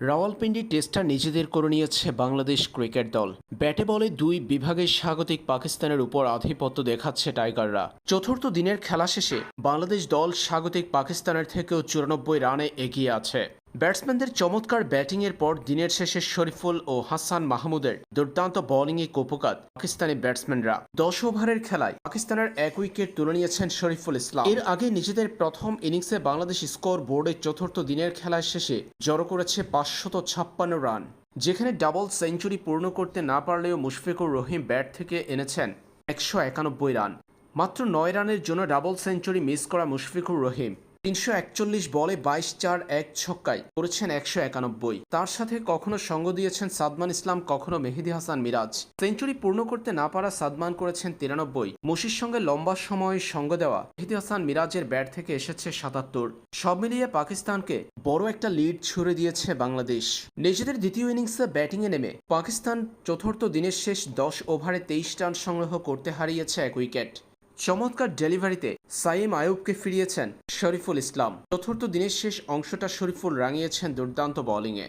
রাওয়ালপিন্ডি টেস্টটা নিজেদের করে নিয়েছে বাংলাদেশ ক্রিকেট দল। ব্যাটে বলে দুই বিভাগের স্বাগতিক পাকিস্তানের উপর আধিপত্য দেখাচ্ছে টাইগাররা। চতুর্থ দিনের খেলা শেষে বাংলাদেশ দল স্বাগতিক পাকিস্তানের থেকেও চুরানব্বই রানে এগিয়ে আছে। ব্যাটসম্যানদের চমৎকার ব্যাটিংয়ের পর দিনের শেষে শরীফুল ও হাসান মাহমুদের দুর্দান্ত বোলিংয়ে কোপকাত পাকিস্তানি ব্যাটসম্যানরা। দশ ওভারের খেলায় পাকিস্তানের এক উইকেট তুলে নিয়েছেন শরীফুল ইসলাম। এর আগে নিজেদের প্রথম ইনিংসে বাংলাদেশ স্কোর বোর্ডে চতুর্থ দিনের খেলায় শেষে জড়ো করেছে পাঁচশত ছাপ্পান্ন রান, যেখানে ডাবল সেঞ্চুরি পূর্ণ করতে না পারলেও মুশফিকুর রহিম ব্যাট থেকে এনেছেন একশো একানব্বই রান। মাত্র নয় রানের জন্য ডাবল সেঞ্চুরি মিস করা মুশফিকুর রহিম। তিনশো একচল্লিশ বলে বাইশ চার এক ছক্কায় করেছেন একশো একানব্বই। তার সাথে কখনো সঙ্গ দিয়েছেন সাদমান ইসলাম, কখনো মেহেদি হাসান মিরাজ। সেঞ্চুরি পূর্ণ করতে না পারা সাদমান করেছেন তিরানব্বই। মুশির সঙ্গে লম্বা সময় সঙ্গ দেওয়া মেহেদি হাসান মিরাজের ব্যাট থেকে এসেছে সাতাত্তর। সব মিলিয়ে পাকিস্তানকে বড় একটা লিড ছুড়ে দিয়েছে বাংলাদেশ। নিজেদের দ্বিতীয় ইনিংসে ব্যাটিংয়ে নেমে পাকিস্তান চতুর্থ দিনের শেষ দশ ওভারে তেইশ রান সংগ্রহ করতে হারিয়েছে এক উইকেট। চমৎকার ডেলিভারিতে সাইম আয়ুবকে ফিরিয়েছেন শরীফুল ইসলাম। চতুর্থ দিনের শেষ অংশটা শরীফুল রাঙিয়েছেন দুর্দান্ত বোলিংয়ে